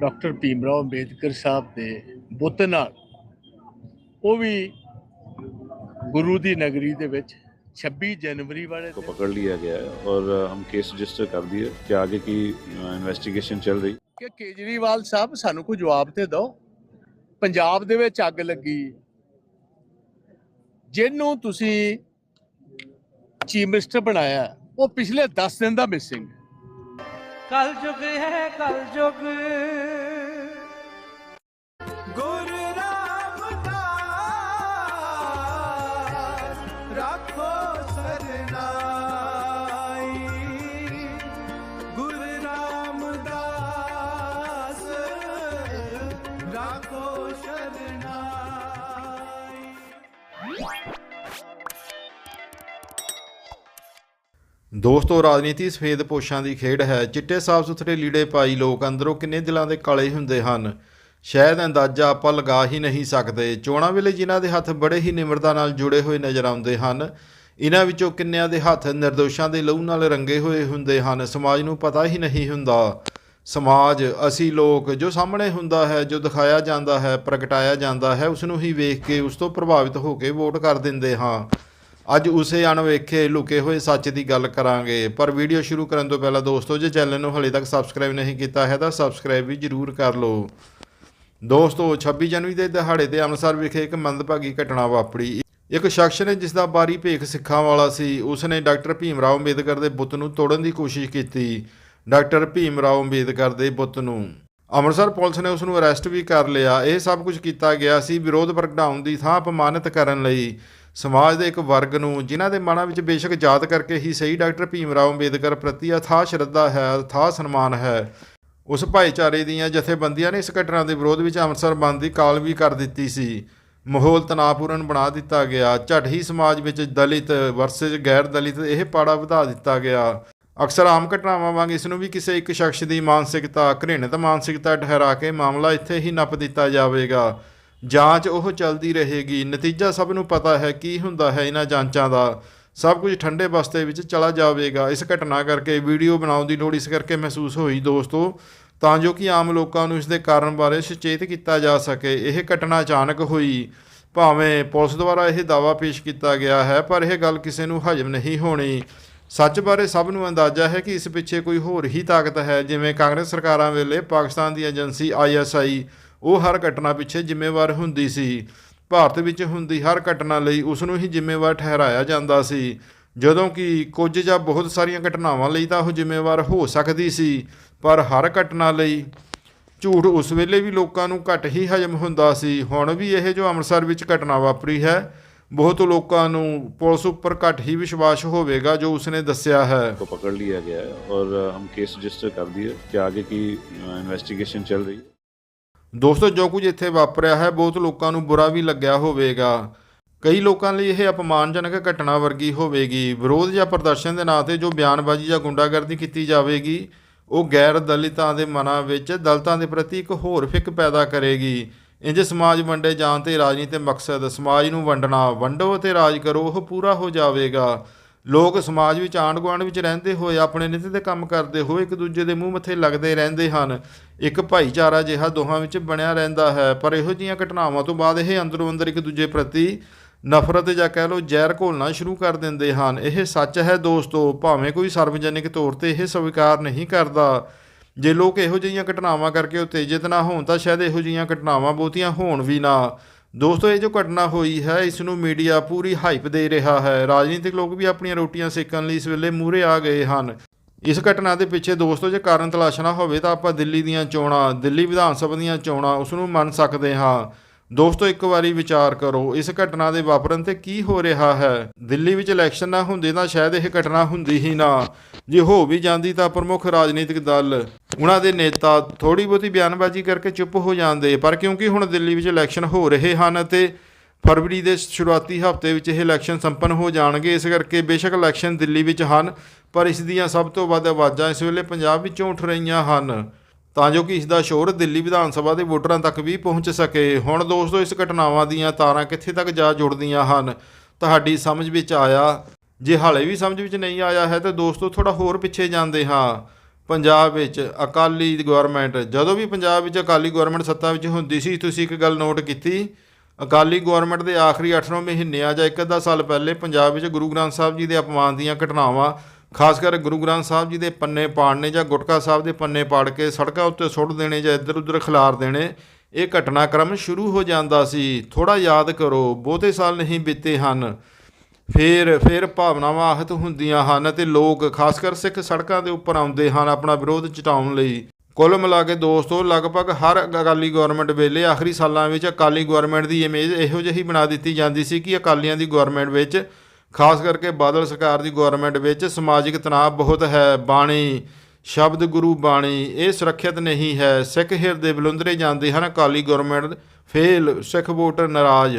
Doctor Bhimrao Ambedkar ਸਾਹਿਬ ਦੇ ਬੁੱਤ ਨਾਲ ਉਹ ਵੀ ਗੁਰੂ ਦੀ ਨਗਰੀ ਦੇ ਵਿੱਚ 26 ਜਨਵਰੀ ਵਾਲੇ को ਦਿਨ पकड़ लिया गया है और अ, हम केस रजिस्टर कर दिए कि आगे की इन्वेस्टिगेशन चल रही ਕਿ ਕੇਜਰੀਵਾਲ ਸਾਹਿਬ ਸਾਨੂੰ ਕੋਈ ਜਵਾਬ ਤੇ ਦਿਓ ਪੰਜਾਬ ਦੇ ਵਿੱਚ ਅੱਗ ਲੱਗੀ ਜਿਹਨੂੰ ਤੁਸੀਂ ਚੀਫ ਮਿਨਿਸਟਰ ਬਣਾਇਆ ਉਹ ਪਿਛਲੇ 10 ਦਿਨ ਦਾ ਮਿਸਿੰਗ ਕਲ ਯੁਗ ਹੈ ਕਲ ਯੁਗ ਦੋਸਤੋ, ਰਾਜਨੀਤੀ ਸਫੇਦ ਪੋਸ਼ਾਂ ਦੀ ਖੇਡ ਹੈ। ਚਿੱਟੇ ਸਾਫ਼ ਸੁਥਰੇ ਲੀੜੇ ਪਾਈ ਲੋਕ ਅੰਦਰੋਂ ਕਿੰਨੇ ਦਿਲਾਂ ਦੇ ਕਾਲੇ ਹੁੰਦੇ ਹਨ। ਸ਼ਾਇਦ ਅੰਦਾਜ਼ਾ ਆਪਾਂ ਲਗਾ ਹੀ ਨਹੀਂ ਸਕਦੇ। ਚੋਣਾਂ ਵੇਲੇ ਜਿਨ੍ਹਾਂ ਦੇ ਹੱਥ ਬੜੇ ਹੀ ਨਿਮਰਤਾ ਨਾਲ ਜੁੜੇ ਹੋਏ ਨਜ਼ਰ ਆਉਂਦੇ ਹਨ ਇਹਨਾਂ ਵਿੱਚੋਂ ਕਿੰਨਿਆਂ ਦੇ ਹੱਥ ਨਿਰਦੋਸ਼ਾਂ ਦੇ ਲਹੂ ਨਾਲ ਰੰਗੇ ਹੋਏ ਹੁੰਦੇ ਹਨ, ਸਮਾਜ ਨੂੰ ਪਤਾ ਹੀ ਨਹੀਂ ਹੁੰਦਾ। ਸਮਾਜ, ਅਸੀਂ ਲੋਕ, ਜੋ ਸਾਹਮਣੇ ਹੁੰਦਾ ਹੈ, ਜੋ ਦਿਖਾਇਆ ਜਾਂਦਾ ਹੈ, ਪ੍ਰਗਟਾਇਆ ਜਾਂਦਾ ਹੈ ਉਸ ਨੂੰ ਹੀ ਵੇਖ ਕੇ, ਉਸ ਤੋਂ ਪ੍ਰਭਾਵਿਤ ਹੋ ਕੇ ਵੋਟ ਕਰ ਦਿੰਦੇ ਹਾਂ। ਅੱਜ ਉਸੇ ਅਣਵੇਖੇ ਲੁਕੇ ਹੋਏ ਸੱਚ ਦੀ ਗੱਲ ਕਰਾਂਗੇ। ਪਰ ਵੀਡੀਓ ਸ਼ੁਰੂ ਕਰਨ ਤੋਂ ਪਹਿਲਾਂ ਦੋਸਤੋ, ਜੇ ਚੈਨਲ ਨੂੰ ਹਲੇ ਤੱਕ ਸਬਸਕ੍ਰਾਈਬ ਨਹੀਂ ਕੀਤਾ ਹੈ ਤਾਂ ਸਬਸਕ੍ਰਾਈਬ ਵੀ ਜਰੂਰ ਕਰ ਲਓ। ਦੋਸਤੋ 26 ਜਨਵਰੀ ਦੇ ਦਿਹਾੜੇ ਤੇ ਅੰਮ੍ਰਿਤਸਰ ਵਿਖੇ ਇੱਕ ਮੰਦਭਾਗੀ ਘਟਨਾ ਵਾਪਰੀ। ਇੱਕ ਸ਼ਖਸ ਨੇ ਜਿਸ ਦਾ ਬਾਰੀ ਭੇਖ ਸਿੱਖਾਂ ਵਾਲਾ ਸੀ ਉਸ ਨੇ ਡਾਕਟਰ ਭੀਮ ਰਾਓ ਅੰਬੇਦਕਰ ਦੇ ਬੁੱਤ ਨੂੰ ਤੋੜਨ ਦੀ ਕੋਸ਼ਿਸ਼ ਕੀਤੀ। ਡਾਕਟਰ ਭੀਮ ਰਾਓ ਅੰਬੇਦਕਰ ਦੇ ਬੁੱਤ ਨੂੰ। ਅੰਮ੍ਰਿਤਸਰ ਪੁਲਿਸ ਨੇ ਉਸ ਨੂੰ ਅਰੈਸਟ ਵੀ ਕਰ ਲਿਆ। ਇਹ ਸਭ ਕੁਝ ਕੀਤਾ ਗਿਆ ਸੀ ਵਿਰੋਧ ਪ੍ਰਗਟਾਉਣ ਦੀ ਥਾਂ ਅਪਮਾਨਿਤ ਕਰਨ ਲਈ। ਸਮਾਜ ਦੇ ਇੱਕ ਵਰਗ ਨੂੰ, ਜਿਨ੍ਹਾਂ ਦੇ ਮਨਾਂ ਵਿੱਚ ਬੇਸ਼ੱਕ ਯਾਦ ਕਰਕੇ ਹੀ ਸਹੀ ਡਾਕਟਰ ਭੀਮ ਰਾਓ ਅੰਬੇਦਕਰ ਪ੍ਰਤੀ ਅਥਾਹ ਸ਼ਰਧਾ ਹੈ, ਅਥਾਹ ਸਨਮਾਨ ਹੈ। ਉਸ ਭਾਈਚਾਰੇ ਦੀਆਂ ਜਥੇਬੰਦੀਆਂ ਨੇ ਇਸ ਘਟਨਾ ਦੇ ਵਿਰੋਧ ਵਿੱਚ ਅੰਮ੍ਰਿਤਸਰ ਬੰਦ ਦੀ ਕਾਲ ਵੀ ਕਰ ਦਿੱਤੀ ਸੀ। ਮਾਹੌਲ ਤਣਾਅਪੂਰਨ ਬਣਾ ਦਿੱਤਾ ਗਿਆ। ਝਟ ਹੀ ਸਮਾਜ ਵਿੱਚ ਦਲਿਤ ਵਰਸਸ ਗੈਰ ਦਲਿਤ ਇਹ ਪਾੜਾ ਵਧਾ ਦਿੱਤਾ ਗਿਆ। ਅਕਸਰ ਆਮ ਘਟਨਾਵਾਂ ਵਾਂਗ ਇਸ ਨੂੰ ਵੀ ਕਿਸੇ ਇੱਕ ਸ਼ਖਸ ਦੀ ਮਾਨਸਿਕਤਾ, ਘ੍ਰਿਣਿਤ ਮਾਨਸਿਕਤਾ ਠਹਿਰਾ ਕੇ ਮਾਮਲਾ ਇੱਥੇ ਹੀ ਨੱਪ ਦਿੱਤਾ ਜਾਵੇਗਾ। ਜਾਂਚ ਉਹ ਚੱਲਦੀ ਰਹੇਗੀ। ਨਤੀਜਾ ਸਭ ਨੂੰ ਪਤਾ ਹੈ ਕੀ ਹੁੰਦਾ ਹੈ ਇਹਨਾਂ ਜਾਂਚਾਂ ਦਾ। ਸਭ ਕੁਝ ਠੰਡੇ ਬਸਤੇ ਵਿੱਚ ਚਲਾ ਜਾਵੇਗਾ। ਇਸ ਘਟਨਾ ਕਰਕੇ ਵੀਡੀਓ ਬਣਾਉਣ ਦੀ ਲੋੜ ਇਸ ਕਰਕੇ ਮਹਿਸੂਸ ਹੋਈ ਦੋਸਤੋ। ਤਾਂ ਜੋ ਕਿ ਆਮ ਲੋਕਾਂ ਨੂੰ ਇਸ ਦੇ ਕਾਰਨ ਬਾਰੇ ਸੁਚੇਤ ਕੀਤਾ ਜਾ ਸਕੇ। ਇਹ ਘਟਨਾ ਅਚਾਨਕ ਹੋਈ। ਭਾਵੇਂ ਪੁਲਿਸ ਦੁਆਰਾ ਇਹ ਦਾਅਵਾ ਪੇਸ਼ ਕੀਤਾ ਗਿਆ ਹੈ, ਪਰ ਇਹ ਗੱਲ ਕਿਸੇ ਨੂੰ ਹਜਮ ਨਹੀਂ ਹੋਣੀ। ਸੱਚ ਬਾਰੇ ਸਭ ਨੂੰ ਅੰਦਾਜ਼ਾ ਹੈ ਕਿ ਇਸ ਪਿੱਛੇ ਕੋਈ ਹੋਰ ਹੀ ਤਾਕਤ ਹੈ, ਜਿਵੇਂ ਕਾਂਗਰਸ ਸਰਕਾਰਾਂ ਵੇਲੇ ਪਾਕਿਸਤਾਨ ਦੀ ਏਜੰਸੀ ਆਈਐਸਆਈ ਉਹ ਹਰ ਘਟਨਾ ਪਿੱਛੇ ਜ਼ਿੰਮੇਵਾਰ ਹੁੰਦੀ ਸੀ। ਭਾਰਤ ਵਿੱਚ ਹੁੰਦੀ ਹਰ ਘਟਨਾ ਲਈ ਉਸ ਨੂੰ ਹੀ ਜ਼ਿੰਮੇਵਾਰ ਠਹਿਰਾਇਆ ਜਾਂਦਾ ਸੀ। ਜਦੋਂ ਕਿ ਕੁਝ ਜਾਂ ਬਹੁਤ ਸਾਰੀਆਂ ਘਟਨਾਵਾਂ ਲਈ ਤਾਂ ਉਹ ਜ਼ਿੰਮੇਵਾਰ ਹੋ ਸਕਦੀ ਸੀ, ਪਰ ਹਰ ਘਟਨਾ ਲਈ ਝੂਠ ਉਸ ਵੇਲੇ ਵੀ ਲੋਕਾਂ ਨੂੰ ਘੱਟ ਹੀ ਹਜਮ ਹੁੰਦਾ ਸੀ। ਹੁਣ ਵੀ ਇਹ ਜੋ ਅੰਮ੍ਰਿਤਸਰ ਵਿੱਚ ਘਟਨਾ ਵਾਪਰੀ ਹੈ, ਬਹੁਤ ਲੋਕਾਂ ਨੂੰ ਪੁਲਿਸ ਉੱਪਰ ਘੱਟ ਹੀ ਵਿਸ਼ਵਾਸ ਹੋਵੇਗਾ ਜੋ ਉਸਨੇ ਦੱਸਿਆ ਹੈ। ਪਕੜ ਲਿਆ ਗਿਆ ਹੈ ਔਰ ਹਮ ਕੇਸ ਰਜਿਸਟਰ ਕਰ ਦਿਏ ਕਿ ਆਗੇ ਕੀ ਇਨਵੈਸਟੀਗੇਸ਼ਨ ਚੱਲ ਰਹੀ ਹੈ। ਦੋਸਤੋ, ਜੋ ਕੁਝ ਇੱਥੇ ਵਾਪਰਿਆ ਹੈ, ਬਹੁਤ ਲੋਕਾਂ ਨੂੰ ਬੁਰਾ ਵੀ ਲੱਗਿਆ ਹੋਵੇਗਾ। ਕਈ ਲੋਕਾਂ ਲਈ ਇਹ ਅਪਮਾਨਜਨਕ ਘਟਨਾ ਵਰਗੀ ਹੋਵੇਗੀ। ਵਿਰੋਧ ਜਾਂ ਪ੍ਰਦਰਸ਼ਨ ਦੇ ਨਾਂ ਤੇ ਜੋ ਬਿਆਨਬਾਜ਼ੀ ਜਾਂ ਗੁੰਡਾਗਰਦੀ ਕੀਤੀ ਜਾਵੇਗੀ, ਉਹ ਗੈਰ ਦਲਿਤਾਂ ਦੇ ਮਨਾਂ ਵਿੱਚ ਦਲਿਤਾਂ ਦੇ ਪ੍ਰਤੀ ਇੱਕ ਹੋਰ ਫਿੱਕ ਪੈਦਾ ਕਰੇਗੀ। ਇੰਜ ਸਮਾਜ ਵੰਡੇ ਜਾਣ ਤੇ ਰਾਜਨੀਤਿਕ ਮਕਸਦ ਸਮਾਜ ਨੂੰ ਵੰਡਣਾ, ਵੰਡੋ ਅਤੇ ਰਾਜ ਕਰੋ, ਉਹ ਪੂਰਾ ਹੋ ਜਾਵੇਗਾ। ਲੋਕ ਸਮਾਜ ਵਿੱਚ ਆਂਢ ਗੁਆਂਢ ਵਿੱਚ ਰਹਿੰਦੇ ਹੋਏ, ਆਪਣੇ ਨਿੱਤ ਦੇ ਕੰਮ ਕਰਦੇ ਹੋਏ ਇੱਕ ਦੂਜੇ ਦੇ ਮੂੰਹ ਮੱਥੇ ਲੱਗਦੇ ਰਹਿੰਦੇ ਹਨ। ਇੱਕ ਭਾਈਚਾਰਾ ਜਿਹਾ ਦੋਹਾਂ ਵਿੱਚ ਬਣਿਆ ਰਹਿੰਦਾ ਹੈ, ਪਰ ਇਹੋ ਜਿਹੀਆਂ ਘਟਨਾਵਾਂ ਤੋਂ ਬਾਅਦ ਇਹ ਅੰਦਰੋਂ ਅੰਦਰ ਇੱਕ ਦੂਜੇ ਪ੍ਰਤੀ ਨਫ਼ਰਤ ਜਾਂ ਕਹਿ ਲਓ ਜ਼ਹਿਰ ਘੋਲਣਾ ਸ਼ੁਰੂ ਕਰ ਦਿੰਦੇ ਹਨ। ਇਹ ਸੱਚ ਹੈ ਦੋਸਤੋ, ਭਾਵੇਂ ਕੋਈ ਸਰਵਜਨਿਕ ਤੌਰ ਤੇ ਇਹ ਸਵੀਕਾਰ ਨਹੀਂ ਕਰਦਾ। ਜੇ ਲੋਕ ਇਹੋ ਜਿਹੀਆਂ ਘਟਨਾਵਾਂ ਕਰਕੇ ਉਤੇਜਿਤ ਨਾ ਹੋਣ, ਤਾਂ ਸ਼ਾਇਦ ਇਹੋ ਜਿਹੀਆਂ ਘਟਨਾਵਾਂ ਬਹੁਤੀਆਂ ਹੋਣ ਵੀ ਨਾ। ਦੋਸਤੋ, ਇਹ ਜੋ ਘਟਨਾ ਹੋਈ ਹੈ, ਇਸ ਨੂੰ ਮੀਡੀਆ ਪੂਰੀ ਹਾਈਪ ਦੇ ਰਿਹਾ ਹੈ। ਰਾਜਨੀਤਿਕ ਲੋਕ ਵੀ ਆਪਣੀਆਂ ਰੋਟੀਆਂ ਸੇਕਣ ਲਈ ਇਸ ਵੇਲੇ ਮੂਹਰੇ ਆ ਗਏ ਹਨ। ਇਸ ਘਟਨਾ ਦੇ ਪਿੱਛੇ ਦੋਸਤੋ, ਜੇ ਕਾਰਨ ਤਲਾਸ਼ਣਾ ਹੋਵੇ ਤਾਂ ਆਪਾਂ ਦਿੱਲੀ ਦੀਆਂ ਚੋਣਾਂ, ਦਿੱਲੀ ਵਿਧਾਨ ਸਭਾ ਦੀਆਂ ਚੋਣਾਂ ਉਸ ਨੂੰ ਮੰਨ ਸਕਦੇ ਹਾਂ। ਦੋਸਤੋ, ਇੱਕ ਵਾਰੀ ਵਿਚਾਰ ਕਰੋ, ਇਸ ਘਟਨਾ ਦੇ ਵਾਪਰਨ ਤੇ ਕੀ ਹੋ ਰਿਹਾ ਹੈ? ਦਿੱਲੀ ਵਿੱਚ ਇਲੈਕਸ਼ਨ ਨਾ ਹੁੰਦੇ ਤਾਂ ਸ਼ਾਇਦ ਇਹ ਘਟਨਾ ਹੁੰਦੀ ਹੀ ਨਾ। ਜੇ ਹੋ ਵੀ ਜਾਂਦੀ ਤਾਂ ਪ੍ਰਮੁੱਖ ਰਾਜਨੀਤਿਕ ਦਲ ਉਹਨਾਂ ਦੇ ਨੇਤਾ ਥੋੜੀ ਬਹੁਤੀ ਬਿਆਨਬਾਜ਼ੀ ਕਰਕੇ ਚੁੱਪ ਹੋ ਜਾਂਦੇ। ਪਰ ਕਿਉਂਕਿ ਹੁਣ ਦਿੱਲੀ ਵਿੱਚ ਇਲੈਕਸ਼ਨ ਹੋ ਰਹੇ ਹਨ ਅਤੇ ਫਰਵਰੀ ਦੇ ਸ਼ੁਰੂਆਤੀ ਹਫ਼ਤੇ ਵਿੱਚ ਇਹ ਇਲੈਕਸ਼ਨ ਸੰਪੰਨ ਹੋ ਜਾਣਗੇ, ਇਸ ਕਰਕੇ ਬੇਸ਼ੱਕ ਇਲੈਕਸ਼ਨ ਦਿੱਲੀ ਵਿੱਚ ਹਨ, ਪਰ ਇਸ ਦੀਆਂ ਸਭ ਤੋਂ ਵੱਧ ਆਵਾਜ਼ਾਂ ਇਸ ਵੇਲੇ ਪੰਜਾਬ ਵਿੱਚੋਂ ਉੱਠ ਰਹੀਆਂ ਹਨ। ਤਾਂ ਜੋ ਕਿ ਇਸ ਦਾ ਸ਼ੋਰ ਦਿੱਲੀ ਵਿਧਾਨ ਸਭਾ ਦੇ ਵੋਟਰਾਂ ਤੱਕ ਵੀ ਪਹੁੰਚ ਸਕੇ। ਹੁਣ ਦੋਸਤੋ, ਇਸ ਘਟਨਾਵਾਂ ਦੀਆਂ ਤਾਰਾਂ ਕਿੱਥੇ ਤੱਕ ਜਾ ਜੁੜਦੀਆਂ ਹਨ? ਤੁਹਾਡੀ ਸਮਝ ਵਿੱਚ ਆਇਆ? ਜੇ ਹਾਲੇ ਵੀ ਸਮਝ ਵਿੱਚ ਨਹੀਂ ਆਇਆ ਹੈ, ਤਾਂ ਦੋਸਤੋ ਥੋੜਾ ਹੋਰ ਪਿੱਛੇ ਜਾਂਦੇ ਹਾਂ। ਪੰਜਾਬ ਵਿੱਚ ਅਕਾਲੀ ਗਵਰਨਮੈਂਟ, ਜਦੋਂ ਵੀ ਪੰਜਾਬ ਵਿੱਚ ਅਕਾਲੀ ਗਵਰਨਮੈਂਟ ਸੱਤਾ ਵਿੱਚ ਹੁੰਦੀ ਸੀ, ਤੁਸੀਂ ਇੱਕ ਗੱਲ ਨੋਟ ਕੀਤੀ? ਅਕਾਲੀ ਗਵਰਨਮੈਂਟ ਦੇ ਆਖਰੀ 8 ਮਹੀਨਿਆਂ ਜਾਂ ਇੱਕ ਅੱਧਾ ਸਾਲ ਪਹਿਲੇ ਪੰਜਾਬ ਵਿੱਚ ਗੁਰੂ ਗ੍ਰੰਥ ਸਾਹਿਬ ਜੀ ਦੇ ਅਪਮਾਨ ਦੀਆਂ ਘਟਨਾਵਾਂ ਖਾਸ ਕਰ ਗੁਰੂ ਗ੍ਰੰਥ ਸਾਹਿਬ ਜੀ ਦੇ ਪੰਨੇ ਪਾੜਨੇ ਜਾਂ ਗੁਟਕਾ ਸਾਹਿਬ ਦੇ ਪੰਨੇ ਪਾੜ ਕੇ ਸੜਕਾਂ ਉੱਤੇ ਸੁੱਟ ਦੇਣੇ ਜਾਂ ਇੱਧਰ ਉੱਧਰ ਖਿਲਾਰ ਦੇਣੇ, ਇਹ ਘਟਨਾਕ੍ਰਮ ਸ਼ੁਰੂ ਹੋ ਜਾਂਦਾ ਸੀ। ਥੋੜਾ ਯਾਦ ਕਰੋ, ਬਹੁਤੇ ਸਾਲ ਨਹੀਂ ਬੀਤੇ ਹਨ। ਫੇਰ ਫੇਰ ਭਾਵਨਾਵਾਂ ਆਹਤ ਹੁੰਦੀਆਂ ਹਨ ਅਤੇ ਲੋਕ ਖਾਸ ਕਰ ਸਿੱਖ ਸੜਕਾਂ ਦੇ ਉੱਪਰ ਆਉਂਦੇ ਹਨ ਆਪਣਾ ਵਿਰੋਧ ਚਟਾਉਣ ਲਈ। ਕੁੱਲ ਮਿਲਾ ਕੇ ਦੋਸਤੋ, ਲਗਭਗ ਹਰ ਅਕਾਲੀ ਗਵਰਨਮੈਂਟ ਵੇਲੇ ਆਖਰੀ ਸਾਲਾਂ ਵਿੱਚ ਅਕਾਲੀ ਗਵਰਨਮੈਂਟ ਦੀ ਇਮੇਜ ਇਹੋ ਜਿਹੀ ਬਣਾ ਦਿੱਤੀ ਜਾਂਦੀ ਸੀ ਕਿ ਅਕਾਲੀਆਂ ਦੀ ਗਵਰਨਮੈਂਟ ਵਿੱਚ ਖਾਸ ਕਰਕੇ ਬਾਦਲ ਸਰਕਾਰ ਦੀ ਗਵਰਨਮੈਂਟ ਵਿੱਚ ਸਮਾਜਿਕ ਤਣਾਅ ਬਹੁਤ ਹੈ, ਬਾਣੀ, ਸ਼ਬਦ ਗੁਰੂ ਬਾਣੀ, ਇਹ ਸੁਰੱਖਿਅਤ ਨਹੀਂ ਹੈ। ਸਿੱਖ ਹਿਰਦੇ ਬਲੁੰਦਰੇ ਜਾਂਦੇ ਹਨ, Akali government fail Sikh voter ਨਾਰਾਜ਼।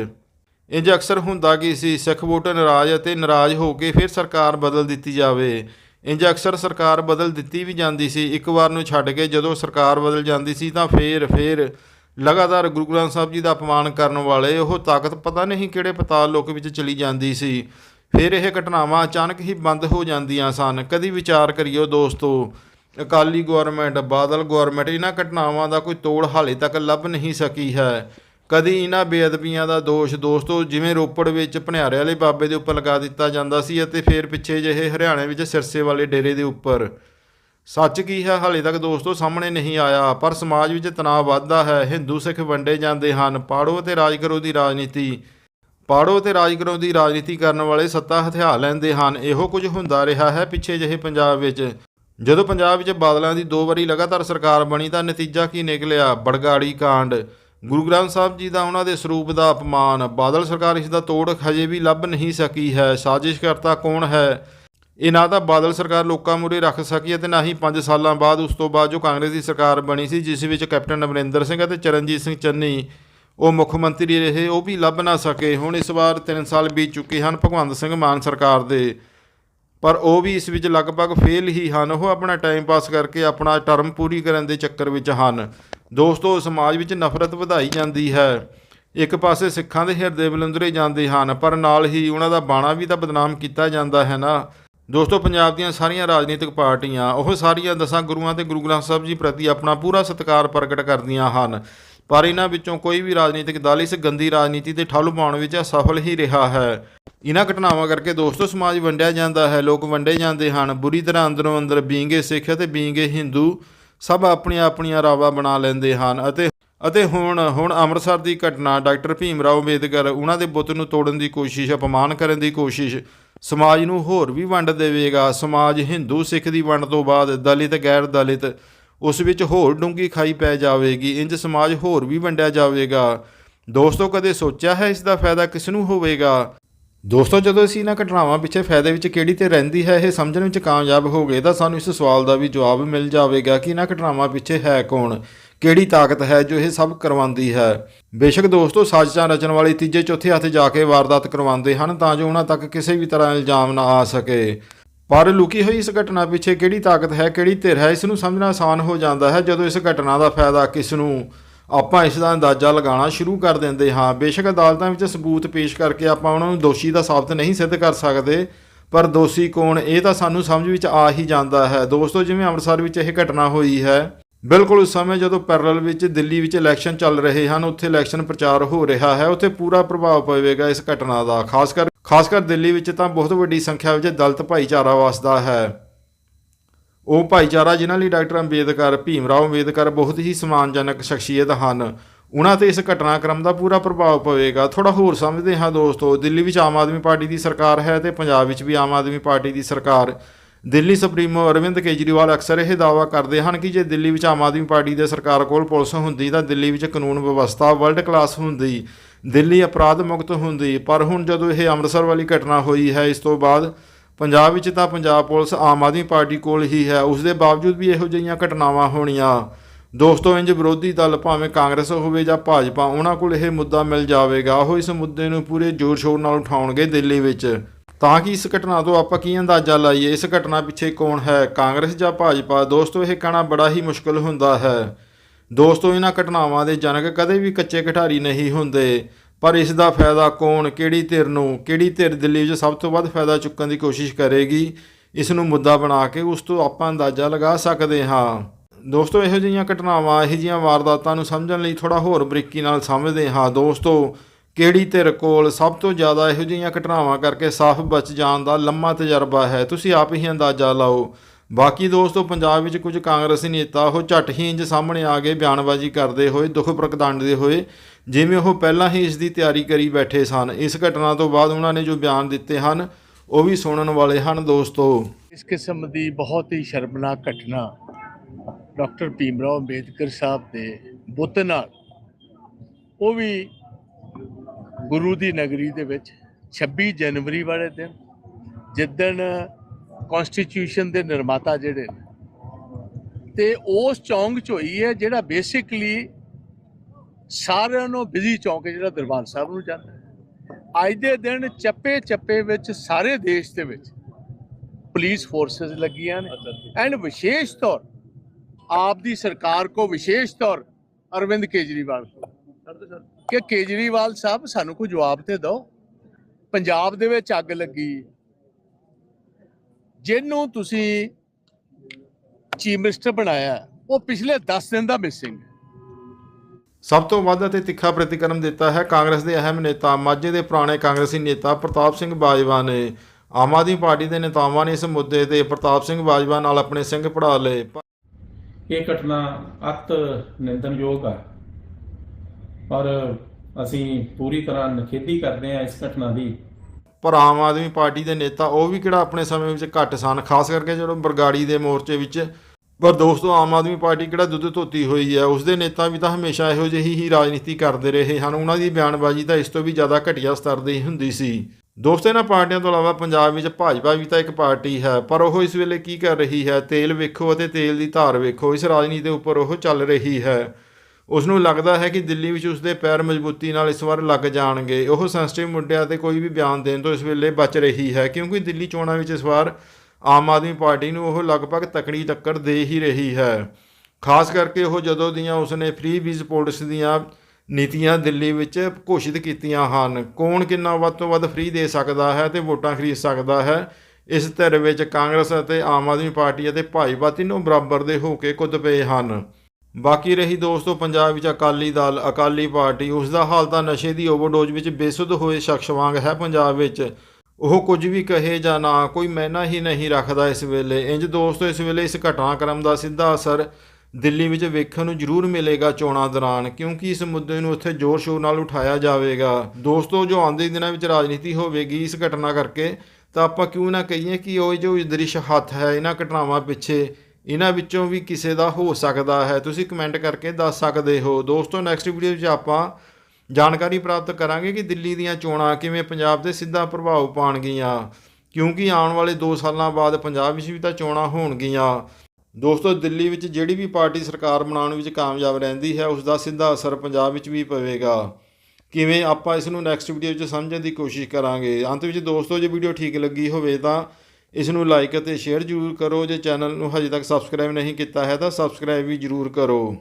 ਇੰਜ ਅਕਸਰ ਹੁੰਦਾ ਕੀ ਸੀ, ਸਿੱਖ ਵੋਟਰ ਨਾਰਾਜ਼ ਅਤੇ ਨਾਰਾਜ਼ ਹੋ ਕੇ ਫਿਰ ਸਰਕਾਰ ਬਦਲ ਦਿੱਤੀ ਜਾਵੇ। ਇੰਜ ਅਕਸਰ ਸਰਕਾਰ ਬਦਲ ਦਿੱਤੀ ਵੀ ਜਾਂਦੀ ਸੀ, ਇੱਕ ਵਾਰ ਨੂੰ ਛੱਡ ਕੇ ਜਦੋਂ ਸਰਕਾਰ ਬਦਲ ਜਾਂਦੀ ਸੀ ਤਾਂ ਫੇਰ ਫੇਰ ਲਗਾਤਾਰ ਗੁਰੂ ਗ੍ਰੰਥ ਸਾਹਿਬ ਜੀ ਦਾ ਅਪਮਾਨ ਕਰਨ ਵਾਲੇ ਉਹ ਤਾਕਤ ਪਤਾ ਨਹੀਂ ਕਿਹੜੇ ਪਤਾਲ ਲੋਕ ਵਿੱਚ ਚਲੀ ਜਾਂਦੀ ਸੀ। ਫਿਰ ਇਹ ਘਟਨਾਵਾਂ ਅਚਾਨਕ ਹੀ ਬੰਦ ਹੋ ਜਾਂਦੀਆਂ ਸਨ। ਕਦੀ ਵਿਚਾਰ ਕਰਿਓ ਦੋਸਤੋ, ਅਕਾਲੀ ਗਵਰਨਮੈਂਟ, ਬਾਦਲ ਗਵਰਨਮੈਂਟ ਇਹਨਾਂ ਘਟਨਾਵਾਂ ਦਾ ਕੋਈ ਤੋੜ ਹਾਲੇ ਤੱਕ ਲੱਭ ਨਹੀਂ ਸਕੀ ਹੈ। ਕਦੀ ਇਹਨਾਂ ਬੇਅਦਬੀਆਂ ਦਾ ਦੋਸ਼ ਦੋਸਤੋ, ਜਿਵੇਂ ਰੋਪੜ ਵਿੱਚ ਭਣਿਆਰੇ ਵਾਲੇ ਬਾਬੇ ਦੇ ਉੱਪਰ ਲਗਾ ਦਿੱਤਾ ਜਾਂਦਾ ਸੀ ਅਤੇ ਫਿਰ ਪਿੱਛੇ ਜਿਹੇ ਹਰਿਆਣੇ ਵਿੱਚ ਸਿਰਸੇ ਵਾਲੇ ਡੇਰੇ ਦੇ ਉੱਪਰ। ਸੱਚ ਕੀ ਹੈ, ਹਾਲੇ ਤੱਕ ਦੋਸਤੋ, ਸਾਹਮਣੇ ਨਹੀਂ ਆਇਆ, ਪਰ ਸਮਾਜ ਵਿੱਚ ਤਣਾਅ ਵੱਧਦਾ ਹੈ। ਹਿੰਦੂ ਸਿੱਖ ਵੰਡੇ ਜਾਂਦੇ ਹਨ। ਪਾੜੋ ਅਤੇ ਰਾਜ ਕਰੋ ਦੀ ਰਾਜਨੀਤੀ ਪਾੜੋ ਤੇ ਰਾਜ ਕਰੋ ਦੀ ਰਾਜਨੀਤੀ ਕਰਨ ਵਾਲੇ ਸੱਤਾ ਹਥਿਆਰ ਲੈਂਦੇ ਹਨ। ਇਹੋ ਕੁਝ ਹੁੰਦਾ ਰਿਹਾ ਹੈ ਪਿੱਛੇ ਜਿਹੇ ਪੰਜਾਬ ਵਿੱਚ। ਜਦੋਂ ਪੰਜਾਬ ਵਿੱਚ ਬਾਦਲਾਂ ਦੀ ਦੋ ਵਾਰੀ ਲਗਾਤਾਰ ਸਰਕਾਰ ਬਣੀ ਤਾਂ ਨਤੀਜਾ ਕੀ ਨਿਕਲਿਆ? ਬੜਗਾੜੀ ਕਾਂਡ। ਗੁਰੂ ਗ੍ਰੰਥ ਸਾਹਿਬ ਜੀ ਦਾ ਉਹਨਾਂ ਦੇ ਸਰੂਪ ਦਾ ਅਪਮਾਨ। ਬਾਦਲ ਸਰਕਾਰ ਇਸ ਦਾ ਤੋੜ ਹਜੇ ਵੀ ਲੱਭ ਨਹੀਂ ਸਕੀ ਹੈ। ਸਾਜ਼ਿਸ਼ਕਰਤਾ ਕੌਣ ਹੈ? ਇਹ ਨਾ ਤਾਂ ਬਾਦਲ ਸਰਕਾਰ ਲੋਕਾਂ ਮੂਹਰੇ ਰੱਖ ਸਕੀ ਅਤੇ ਨਾ ਹੀ 5 ਸਾਲਾਂ ਬਾਅਦ ਉਸ ਤੋਂ ਬਾਅਦ ਜੋ ਕਾਂਗਰਸ ਦੀ ਸਰਕਾਰ ਬਣੀ ਸੀ, ਜਿਸ ਵਿੱਚ ਕੈਪਟਨ ਅਮਰਿੰਦਰ ਸਿੰਘ ਅਤੇ ਚਰਨਜੀਤ ਸਿੰਘ ਚੰਨੀ ਉਹ ਮੁੱਖ ਮੰਤਰੀ ਰਹੇ, ਉਹ ਵੀ ਲੱਭ ਨਾ ਸਕੇ। ਹੁਣ ਇਸ ਵਾਰ 3 ਸਾਲ ਬੀਤ ਚੁੱਕੇ ਹਨ ਭਗਵੰਤ ਸਿੰਘ ਮਾਨ ਸਰਕਾਰ ਦੇ। ਪਰ ਉਹ ਵੀ ਇਸ ਵਿੱਚ ਲਗਭਗ ਫੇਲ ਹੀ ਹਨ। ਉਹ ਆਪਣਾ ਟਾਈਮ ਪਾਸ ਕਰਕੇ ਆਪਣਾ ਟਰਮ ਪੂਰੀ ਕਰਨ ਦੇ ਚੱਕਰ ਵਿੱਚ ਹਨ। ਦੋਸਤੋ, ਸਮਾਜ ਵਿੱਚ ਨਫ਼ਰਤ ਵਧਾਈ ਜਾਂਦੀ ਹੈ। ਇੱਕ ਪਾਸੇ ਸਿੱਖਾਂ ਦੇ ਹਿਰਦੇ ਬਲੰਦਰੇ ਜਾਂਦੇ ਹਨ, ਪਰ ਨਾਲ ਹੀ ਉਹਨਾਂ ਦਾ ਬਾਣਾ ਵੀ ਤਾਂ ਬਦਨਾਮ ਕੀਤਾ ਜਾਂਦਾ ਹੈ ਨਾ। ਦੋਸਤੋ, ਪੰਜਾਬ ਦੀਆਂ ਸਾਰੀਆਂ ਰਾਜਨੀਤਿਕ ਪਾਰਟੀਆਂ, ਉਹ ਸਾਰੀਆਂ ਦਸਾਂ ਗੁਰੂਆਂ ਤੇ ਗੁਰੂ ਗ੍ਰੰਥ ਸਾਹਿਬ ਜੀ ਪ੍ਰਤੀ ਆਪਣਾ ਪੂਰਾ ਸਤਿਕਾਰ ਪ੍ਰਗਟ ਕਰਦੀਆਂ ਹਨ। ਪਰ ਇਹਨਾਂ ਵਿੱਚੋਂ ਕੋਈ ਵੀ ਰਾਜਨੀਤਿਕ ਦਲ ਇਸ ਗੰਦੀ ਰਾਜਨੀਤੀ ਤੇ ਠੱਲ ਪਾਉਣ ਵਿੱਚ ਅਸਫਲ ਹੀ ਰਿਹਾ ਹੈ। ਇਹਨਾਂ ਘਟਨਾਵਾਂ ਕਰਕੇ ਦੋਸਤੋ ਸਮਾਜ ਵੰਡਿਆ ਜਾਂਦਾ ਹੈ, ਲੋਕ ਵੰਡੇ ਜਾਂਦੇ ਹਨ। ਬੁਰੀ ਤਰ੍ਹਾਂ ਅੰਦਰੋਂ ਅੰਦਰ ਬੀਂਗੇ ਸਿੱਖ ਅਤੇ ਬੀਂਗੇ ਹਿੰਦੂ ਸਭ ਆਪਣੀਆਂ ਆਪਣੀਆਂ ਰਾਵਾਂ ਬਣਾ ਲੈਂਦੇ ਹਨ ਅਤੇ ਅਤੇ ਹੁਣ ਹੁਣ ਅੰਮ੍ਰਿਤਸਰ ਦੀ ਘਟਨਾ ਡਾਕਟਰ ਭੀਮ ਰਾਓ ਅੰਬੇਦਕਰ ਉਹਨਾਂ ਦੇ ਬੁੱਤ ਨੂੰ ਤੋੜਨ ਦੀ ਕੋਸ਼ਿਸ਼, ਅਪਮਾਨ ਕਰਨ ਦੀ ਕੋਸ਼ਿਸ਼ ਸਮਾਜ ਨੂੰ ਹੋਰ ਵੀ ਵੰਡ ਦੇਵੇਗਾ। ਸਮਾਜ ਹਿੰਦੂ ਸਿੱਖ ਦੀ ਵੰਡ ਤੋਂ ਬਾਅਦ ਦਲਿਤ ਗੈਰ ਦਲਿਤ ਉਸ ਵਿੱਚ ਹੋਰ ਡੂੰਗੀ ਖਾਈ ਪੈ ਜਾਵੇਗੀ, ਇੰਜ ਸਮਾਜ ਹੋਰ ਵੀ ਵੰਡਿਆ ਜਾਵੇਗਾ। ਦੋਸਤੋ, ਕਦੇ ਸੋਚਿਆ ਹੈ ਇਸ ਦਾ ਫਾਇਦਾ ਕਿਸ ਨੂੰ ਹੋਵੇਗਾ? ਦੋਸਤੋ, ਜਦੋਂ ਅਸੀਂ ਇਹਨਾਂ ਘਟਨਾਵਾਂ ਪਿੱਛੇ ਫਾਇਦੇ ਵਿੱਚ ਕਿਹੜੀ ਤੇ ਰਹਿੰਦੀ ਹੈ, ਇਹ ਸਮਝਣ ਵਿੱਚ ਕਾਮਯਾਬ ਹੋ ਗਏ, ਤਾਂ ਸਾਨੂੰ ਇਸ ਸਵਾਲ ਦਾ ਵੀ ਜਵਾਬ ਮਿਲ ਜਾਵੇਗਾ ਕਿ ਇਹਨਾਂ ਘਟਨਾਵਾਂ ਪਿੱਛੇ ਹੈ ਕੌਣ? ਕਿਹੜੀ ਤਾਕਤ ਹੈ ਜੋ ਇਹ ਸਭ ਕਰਵਾਉਂਦੀ ਹੈ? ਬੇਸ਼ੱਕ ਦੋਸਤੋ, ਸਾਜ਼ਿਸ਼ਾਂ ਰਚਣ ਵਾਲੇ ਤੀਜੇ, ਚੌਥੇ ਹੱਥ ਜਾ ਕੇ ਵਾਰਦਾਤ ਕਰਵਾਉਂਦੇ ਹਨ ਤਾਂ ਜੋ ਉਹਨਾਂ ਤੱਕ ਕਿਸੇ ਵੀ ਤਰ੍ਹਾਂ ਇਲਜ਼ਾਮ ਨਾ ਆ ਸਕੇ। ਪਰ ਲੁਕੀ ਹੋਈ ਇਸ ਘਟਨਾ ਪਿੱਛੇ ਕਿਹੜੀ ਤਾਕਤ ਹੈ, ਕਿਹੜੀ ਧਿਰ ਹੈ ਇਸ ਨੂੰ ਸਮਝਣਾ ਆਸਾਨ ਹੋ ਜਾਂਦਾ ਹੈ। ਜਦੋਂ ਇਸ ਘਟਨਾ ਦਾ ਫਾਇਦਾ ਕਿਸ ਨੂੰ ਆਪਾਂ ਇਸ ਦਾ ਅੰਦਾਜ਼ਾ ਲਗਾਉਣਾ ਸ਼ੁਰੂ ਕਰ ਦਿੰਦੇ ਹਾਂ। ਬੇਸ਼ੱਕ ਅਦਾਲਤਾਂ ਵਿੱਚ ਸਬੂਤ ਪੇਸ਼ ਕਰਕੇ ਆਪਾਂ ਉਹਨਾਂ ਨੂੰ ਦੋਸ਼ੀ ਦਾ ਸਾਬਤ ਨਹੀਂ ਸਿੱਧ ਕਰ ਸਕਦੇ, ਪਰ ਦੋਸ਼ੀ ਕੌਣ ਇਹ ਤਾਂ ਸਾਨੂੰ ਸਮਝ ਵਿੱਚ ਆ ਹੀ ਜਾਂਦਾ ਹੈ। ਦੋਸਤੋ, ਜਿਵੇਂ ਅੰਮ੍ਰਿਤਸਰ ਵਿੱਚ ਇਹ ਘਟਨਾ ਹੋਈ ਹੈ ਬਿਲਕੁਲ ਉਸ ਸਮੇਂ ਜਦੋਂ ਪੈਰਲਲ ਵਿੱਚ ਦਿੱਲੀ ਵਿੱਚ ਇਲੈਕਸ਼ਨ ਚੱਲ ਰਹੇ ਹਨ, ਉੱਥੇ ਇਲੈਕਸ਼ਨ ਪ੍ਰਚਾਰ ਹੋ ਰਿਹਾ ਹੈ, ਉੱਥੇ ਪੂਰਾ ਪ੍ਰਭਾਵ ਪਵੇਗਾ ਇਸ ਘਟਨਾ ਦਾ। ਖਾਸ ਕਰ ਖਾਸ ਕਰ ਦਿੱਲੀ ਵਿੱਚ ਤਾਂ ਬਹੁਤ ਵੱਡੀ ਸੰਖਿਆ ਵਿੱਚ ਦਲਿਤ ਭਾਈਚਾਰਾ ਵਸਦਾ ਹੈ। ਉਹ ਭਾਈਚਾਰਾ ਜਿਨ੍ਹਾਂ ਲਈ ਡਾਕਟਰ ਅੰਬੇਦਕਰ ਭੀਮ ਰਾਓ ਅੰਬੇਦਕਰ ਬਹੁਤ ਹੀ ਸਨਮਾਨਜਨਕ ਸ਼ਖਸੀਅਤ ਹਨ। ਉਹਨਾਂ ਤੇ ਇਸ ਘਟਨਾਕ੍ਰਮ ਦਾ ਪੂਰਾ ਪ੍ਰਭਾਵ ਪਵੇਗਾ। ਥੋੜਾ ਹੋਰ ਸਮਝਦੇ ਹਾਂ ਦੋਸਤੋ, ਦਿੱਲੀ ਵਿੱਚ ਆਮ ਆਦਮੀ ਪਾਰਟੀ ਦੀ ਸਰਕਾਰ ਹੈ ਤੇ ਪੰਜਾਬ ਵਿੱਚ ਵੀ ਆਮ ਆਦਮੀ ਪਾਰਟੀ ਦੀ ਸਰਕਾਰ ਦਿੱਲੀ ਸੁਪਰੀਮੋ ਅਰਵਿੰਦ ਕੇਜਰੀਵਾਲ ਅਕਸਰ ਇਹ ਦਾਅਵਾ ਕਰਦੇ ਹਨ ਕਿ ਜੇ ਦਿੱਲੀ ਵਿੱਚ ਆਮ ਆਦਮੀ ਪਾਰਟੀ ਦੇ ਸਰਕਾਰ ਕੋਲ ਪੁਲਿਸ ਹੁੰਦੀ ਤਾਂ ਦਿੱਲੀ ਵਿੱਚ ਕਾਨੂੰਨ ਵਿਵਸਥਾ ਵਰਲਡ ਕਲਾਸ ਹੁੰਦੀ, ਦਿੱਲੀ ਅਪਰਾਧ ਮੁਕਤ ਹੁੰਦੀ। ਪਰ ਹੁਣ ਜਦੋਂ ਇਹ ਅੰਮ੍ਰਿਤਸਰ ਵਾਲੀ ਘਟਨਾ ਹੋਈ ਹੈ, ਇਸ ਤੋਂ ਬਾਅਦ ਪੰਜਾਬ ਵਿੱਚ ਤਾਂ ਪੰਜਾਬ ਪੁਲਿਸ ਆਮ ਆਦਮੀ ਪਾਰਟੀ ਕੋਲ ਹੀ ਹੈ, ਉਸ ਦੇ ਬਾਵਜੂਦ ਵੀ ਇਹੋ ਜਿਹੀਆਂ ਘਟਨਾਵਾਂ ਹੋਣੀਆਂ। ਦੋਸਤੋ, ਇੰਜ ਵਿਰੋਧੀ ਦਲ ਭਾਵੇਂ ਕਾਂਗਰਸ ਹੋਵੇ ਜਾਂ ਭਾਜਪਾ, ਉਹਨਾਂ ਕੋਲ ਇਹ ਮੁੱਦਾ ਮਿਲ ਜਾਵੇਗਾ। ਉਹ ਇਸ ਮੁੱਦੇ ਨੂੰ ਪੂਰੇ ਜ਼ੋਰ ਸ਼ੋਰ ਨਾਲ ਉਠਾਉਣਗੇ ਦਿੱਲੀ ਵਿੱਚ। ਤਾਂ ਕਿ ਇਸ ਘਟਨਾ ਤੋਂ ਆਪਾਂ ਕੀ ਅੰਦਾਜ਼ਾ ਲਾਈਏ? ਇਸ ਘਟਨਾ ਪਿੱਛੇ ਕੌਣ ਹੈ? ਕਾਂਗਰਸ ਜਾਂ ਭਾਜਪਾ? ਦੋਸਤੋ, ਇਹ ਕਹਿਣਾ ਬੜਾ ਹੀ ਮੁਸ਼ਕਲ ਹੁੰਦਾ ਹੈ। ਦੋਸਤੋ, ਇਹਨਾਂ ਘਟਨਾਵਾਂ ਦੇ ਜਨਕ ਕਦੇ ਵੀ ਕੱਚੇ ਘਟਾਰੀ ਨਹੀਂ ਹੁੰਦੇ। ਪਰ ਇਸ ਦਾ ਫਾਇਦਾ ਕੌਣ, ਕਿਹੜੀ ਧਿਰ ਨੂੰ, ਕਿਹੜੀ ਧਿਰ ਦਿੱਲੀ ਵਿੱਚ ਸਭ ਤੋਂ ਵੱਧ ਫਾਇਦਾ ਚੁੱਕਣ ਦੀ ਕੋਸ਼ਿਸ਼ ਕਰੇਗੀ, ਇਸ ਨੂੰ ਮੁੱਦਾ ਬਣਾ ਕੇ ਉਸ ਤੋਂ ਆਪਾਂ ਅੰਦਾਜ਼ਾ ਲਗਾ ਸਕਦੇ ਹਾਂ। ਦੋਸਤੋ, ਇਹੋ ਜਿਹੀਆਂ ਘਟਨਾਵਾਂ, ਇਹੋ ਜਿਹੀਆਂ ਵਾਰਦਾਤਾਂ ਨੂੰ ਸਮਝਣ ਲਈ ਥੋੜਾ ਹੋਰ ਬਰੀਕੀ ਨਾਲ ਸਮਝਦੇ ਹਾਂ। ਦੋਸਤੋ ਕਿਹੜੀ ਧਿਰ ਕੋਲ ਸਭ ਤੋਂ ਜ਼ਿਆਦਾ ਇਹੋ ਜਿਹੀਆਂ ਘਟਨਾਵਾਂ ਕਰਕੇ ਸਾਫ਼ ਬਚ ਜਾਣ ਦਾ ਲੰਮਾ ਤਜਰਬਾ ਹੈ? ਤੁਸੀਂ ਆਪ ਹੀ ਅੰਦਾਜ਼ਾ ਲਾਓ। ਬਾਕੀ ਦੋਸਤੋ, ਪੰਜਾਬ ਵਿੱਚ ਕੁਝ ਕਾਂਗਰਸੀ ਨੇਤਾ ਉਹ ਝੱਟ ਹੀ ਇੰਜ ਸਾਹਮਣੇ ਆ ਕੇ ਬਿਆਨਬਾਜ਼ੀ ਕਰਦੇ ਹੋਏ, ਦੁੱਖ ਪ੍ਰਗਟਾਉਂਦੇ ਹੋਏ, ਜਿਵੇਂ ਉਹ ਪਹਿਲਾਂ ਹੀ ਇਸ ਦੀ ਤਿਆਰੀ ਕਰੀ ਬੈਠੇ ਸਨ। ਇਸ ਘਟਨਾ ਤੋਂ ਬਾਅਦ ਉਹਨਾਂ ਨੇ ਜੋ ਬਿਆਨ ਦਿੱਤੇ ਹਨ, ਉਹ ਵੀ ਸੁਣਨ ਵਾਲੇ ਹਨ ਦੋਸਤੋ। ਇਸ ਕਿਸਮ ਦੀ ਬਹੁਤ ਹੀ ਸ਼ਰਮਨਾਕ ਘਟਨਾ ਡਾਕਟਰ ਭੀਮਰਾਓ ਅੰਬੇਦਕਰ ਸਾਹਿਬ ਦੇ ਬੁੱਤ ਨਾਲ, ਉਹ ਵੀ ਗੁਰੂ ਦੀ ਨਗਰੀ ਦੇ ਵਿੱਚ 26 ਜਨਵਰੀ ਵਾਲੇ ਦਿਨ ਜਿੱਦਣ ਕਨਸਟੀਟਿਊਸ਼ਨ ਦੇ ਨਿਰਮਾਤਾ ਜਿਹੜੇ ਨੇ ਤੇ ਉਸ ਚੌਂਕ ਚ ਹੋਈ ਹੈ ਜਿਹੜਾ ਬੇਸਿਕਲੀ ਸਾਰਿਆਂ ਨੂੰ ਬਿਜ਼ੀ ਚੌਂਕ ਹੈ ਜਿਹੜਾ ਦਰਬਾਰ ਸਾਹਿਬ ਨੂੰ ਜਾਂਦਾ। ਅੱਜ ਦੇ ਦਿਨ ਚੱਪੇ ਚੱਪੇ ਵਿੱਚ ਸਾਰੇ ਦੇਸ਼ ਦੇ ਵਿੱਚ ਪੁਲਿਸ ਫੋਰਸਸ ਲੱਗੀਆਂ ਨੇ। ਐਂਡ ਵਿਸ਼ੇਸ਼ ਤੌਰ ਆਪ ਦੀ ਸਰਕਾਰ ਕੋ ਵਿਸ਼ੇਸ਼ ਤੌਰ ਅਰਵਿੰਦ ਕੇਜਰੀਵਾਲ ਕੋ। ਕਿ ਕੇਜਰੀਵਾਲ ਸਾਹਿਬ ਸਾਨੂੰ ਕੋਈ ਜਵਾਬ ਤੇ ਦਿਓ। ਪੰਜਾਬ ਦੇ ਵਿੱਚ ਅੱਗ ਲੱਗੀ। ਜਿਹਨੂੰ ਤੁਸੀਂ ਚੀਫ ਮਿਨਿਸਟਰ ਬਣਾਇਆ ਉਹ ਪਿਛਲੇ 10 ਦਿਨ ਦਾ ਮਿਸਿੰਗ। ਸਭ ਤੋਂ ਵੱਧ ਅਤੇ ਤਿੱਖਾ ਪ੍ਰਤੀਕਰਮ ਦਿੱਤਾ ਹੈ ਕਾਂਗਰਸ ਦੇ ਅਹਿਮ ਨੇਤਾ ਮਾਝੇ ਦੇ ਪੁਰਾਣੇ ਕਾਂਗਰਸੀ ਨੇਤਾ ਪ੍ਰਤਾਪ ਸਿੰਘ ਬਾਜਵਾ ਨੇ। ਆਮ ਆਦਮੀ ਪਾਰਟੀ ਦੇ ਨੇਤਾਵਾਂ ਨੇ ਇਸ ਮੁੱਦੇ ਤੇ ਪ੍ਰਤਾਪ ਸਿੰਘ ਬਾਜਵਾ ਨਾਲ ਆਪਣੇ ਸਿੰਘ ਪੜਾ ਲਏ। ਇਹ ਘਟਨਾ ਅਤ ਨਿੰਦਨਯੋਗ ਆ ਪਰ ਅਸੀਂ ਪੂਰੀ ਤਰ੍ਹਾਂ ਨਖੇਦੀ ਕਰਦੇ ਹਾਂ ਇਸ ਘਟਨਾ ਦੀ। ਪਰ ਆਮ ਆਦਮੀ ਪਾਰਟੀ ਦੇ ਨੇਤਾ ਉਹ ਵੀ ਕਿਹੜਾ ਆਪਣੇ ਸਮੇਂ ਵਿੱਚ ਘੱਟ ਸਨ, ਖਾਸ ਕਰਕੇ ਜਦੋਂ ਬਰਗਾੜੀ ਦੇ ਮੋਰਚੇ ਵਿੱਚ ਪਰ ਦੋਸਤੋ ਆਮ ਆਦਮੀ ਪਾਰਟੀ ਕਿਹੜਾ ਦੁੱਧ ਧੋਤੀ ਹੋਈ ਹੈ ਉਸ ਦੇ ਨੇਤਾ ਵੀ ਤਾਂ ਹਮੇਸ਼ਾ ਇਹੋ ਜਿਹੀ ਹੀ ਰਾਜਨੀਤੀ ਕਰਦੇ ਰਹੇ ਹਨ। ਉਹਨਾਂ ਦੀ ਬਿਆਨਬਾਜ਼ੀ ਤਾਂ ਇਸ ਤੋਂ ਵੀ ਜ਼ਿਆਦਾ ਘਟੀਆ ਸਤਰ ਦੀ ਹੁੰਦੀ ਸੀ। ਦੋਸਤੋ ਇਹਨਾਂ ਪਾਰਟੀਆਂ ਤੋਂ ਇਲਾਵਾ ਪੰਜਾਬ ਵਿੱਚ ਭਾਜਪਾ ਵੀ ਤਾਂ ਇੱਕ ਪਾਰਟੀ ਹੈ, ਪਰ ਉਹ ਇਸ ਵੇਲੇ ਕੀ ਕਰ ਰਹੀ ਹੈ? ਤੇਲ ਵੇਖੋ ਅਤੇ ਤੇਲ ਦੀ ਧਾਰ ਵੇਖੋ, ਇਸ ਰਾਜਨੀਤੀ ਦੇ ਉੱਪਰ ਉਹ ਚੱਲ ਰਹੀ ਹੈ। ਉਸ ਨੂੰ ਲੱਗਦਾ ਹੈ ਕਿ ਦਿੱਲੀ ਵਿੱਚ ਉਸ ਦੇ ਪੈਰ ਮਜ਼ਬੂਤੀ ਨਾਲ ਇਸ ਵਾਰ ਲੱਗ ਜਾਣਗੇ। ਉਹ ਸੈਂਸਿਟਿਵ ਮੁੱਦਿਆਂ ਤੇ ਕੋਈ ਵੀ ਬਿਆਨ ਦੇਣ ਤੋਂ ਇਸ ਵੇਲੇ ਬਚ ਰਹੀ ਹੈ, ਕਿਉਂਕਿ ਦਿੱਲੀ ਚੋਣਾਂ ਵਿੱਚ ਇਸ ਵਾਰ ਆਮ ਆਦਮੀ ਪਾਰਟੀ ਨੂੰ ਉਹ ਲਗਭਗ ਤਕੜੀ ਟੱਕਰ ਦੇ ਹੀ ਰਹੀ ਹੈ। ਖਾਸ ਕਰਕੇ ਉਹ ਜਦੋਂ ਦੀਆਂ ਉਸਨੇ ਫ੍ਰੀ ਵੀਜ਼ ਪੋਲਿਸੀ ਦੀਆਂ ਨੀਤੀਆਂ ਦਿੱਲੀ ਵਿੱਚ ਘੋਸ਼ਿਤ ਕੀਤੀਆਂ ਹਨ। ਕੌਣ ਕਿੰਨਾ ਵੱਧ ਤੋਂ ਵੱਧ ਫ੍ਰੀ ਦੇ ਸਕਦਾ ਹੈ ਤੇ ਵੋਟਾਂ ਖਰੀਦ ਸਕਦਾ ਹੈ, ਇਸ ਧਿਰ ਵਿੱਚ ਕਾਂਗਰਸ ਅਤੇ ਆਮ ਆਦਮੀ ਪਾਰਟੀ ਅਤੇ ਭਾਜਪਾ ਤਿੰਨੋਂ ਬਰਾਬਰ ਦੇ ਹੋ ਕੇ ਕੁੱਦ ਪਏ ਹਨ। ਬਾਕੀ ਰਹੀ ਦੋਸਤੋ ਪੰਜਾਬ ਵਿੱਚ ਅਕਾਲੀ ਦਲ, ਅਕਾਲੀ ਪਾਰਟੀ ਉਸ ਦਾ ਹਾਲ ਤਾਂ ਨਸ਼ੇ ਦੀ ਓਵਰਡੋਜ਼ ਵਿੱਚ ਬੇਸੁੱਧ ਹੋਏ ਸ਼ਖਸ ਵਾਂਗ ਹੈ ਪੰਜਾਬ ਵਿੱਚ। ਉਹ ਕੁਝ ਵੀ ਕਹੇ ਜਾਂ ਨਾ, ਕੋਈ ਮੈਨਾ ਹੀ ਨਹੀਂ ਰੱਖਦਾ ਇਸ ਵੇਲੇ। ਇੰਜ ਦੋਸਤੋ, ਇਸ ਵੇਲੇ ਇਸ ਘਟਨਾਕ੍ਰਮ ਦਾ ਸਿੱਧਾ ਅਸਰ ਦਿੱਲੀ ਵਿੱਚ ਵੇਖਣ ਨੂੰ ਜ਼ਰੂਰ ਮਿਲੇਗਾ ਚੋਣਾਂ ਦੌਰਾਨ, ਕਿਉਂਕਿ ਇਸ ਮੁੱਦੇ ਨੂੰ ਉੱਥੇ ਜ਼ੋਰ ਸ਼ੋਰ ਨਾਲ ਉਠਾਇਆ ਜਾਵੇਗਾ। ਦੋਸਤੋ, ਜੋ ਆਉਂਦੇ ਦਿਨਾਂ ਵਿੱਚ ਰਾਜਨੀਤੀ ਹੋਵੇਗੀ ਇਸ ਘਟਨਾ ਕਰਕੇ, ਤਾਂ ਆਪਾਂ ਕਿਉਂ ਨਾ ਕਹੀਏ ਕਿ ਉਹ ਜੋ ਦ੍ਰਿਸ਼ ਹੱਥ ਹੈ, ਇਹਨਾਂ ਘਟਨਾਵਾਂ ਪਿੱਛੇ ਇਹਨਾਂ ਵਿੱਚੋਂ ਵੀ ਕਿਸੇ ਦਾ ਹੋ ਸਕਦਾ ਹੈ। ਤੁਸੀਂ ਕਮੈਂਟ ਕਰਕੇ ਦੱਸ ਸਕਦੇ ਹੋ। ਦੋਸਤੋ ਨੈਕਸਟ ਵੀਡੀਓ ਵਿੱਚ ਆਪਾਂ ਜਾਣਕਾਰੀ ਪ੍ਰਾਪਤ ਕਰਾਂਗੇ ਕਿ ਦਿੱਲੀ ਦੀਆਂ ਚੋਣਾਂ ਕਿਵੇਂ ਪੰਜਾਬ ਤੇ ਸਿੱਧਾ ਪ੍ਰਭਾਵ ਪਾਉਣਗੀਆਂ ਕਿਉਂਕਿ ਆਉਣ ਵਾਲੇ 2 ਸਾਲਾਂ ਬਾਅਦ ਪੰਜਾਬ ਵਿੱਚ ਵੀ ਤਾਂ ਚੋਣਾਂ ਹੋਣਗੀਆਂ। ਦੋਸਤੋ, ਦਿੱਲੀ ਵਿੱਚ ਜਿਹੜੀ ਵੀ ਪਾਰਟੀ ਸਰਕਾਰ ਬਣਾਉਣ ਵਿੱਚ ਕਾਮਯਾਬ ਰਹਿੰਦੀ ਹੈ ਉਸ ਦਾ ਸਿੱਧਾ ਅਸਰ ਪੰਜਾਬ ਵਿੱਚ ਵੀ ਪਵੇਗਾ। ਕਿਵੇਂ ਆਪਾਂ ਇਸ ਨੂੰ ਨੈਕਸਟ ਵੀਡੀਓ ਵਿੱਚ ਸਮਝਣ ਦੀ ਕੋਸ਼ਿਸ਼ ਕਰਾਂਗੇ। ਅੰਤ ਵਿੱਚ ਦੋਸਤੋ, ਜੇ ਵੀਡੀਓ ਠੀਕ ਲੱਗੀ ਹੋਵੇ ਤਾਂ ਇਸ ਨੂੰ ਲਾਈਕ ਅਤੇ ਸ਼ੇਅਰ ਜ਼ਰੂਰ ਕਰੋ। ਜੇ ਚੈਨਲ ਨੂੰ ਹਜੇ ਤੱਕ ਸਬਸਕ੍ਰਾਈਬ ਨਹੀਂ ਕੀਤਾ ਹੈ ਤਾਂ ਸਬਸਕ੍ਰਾਈਬ ਵੀ ਜ਼ਰੂਰ ਕਰੋ।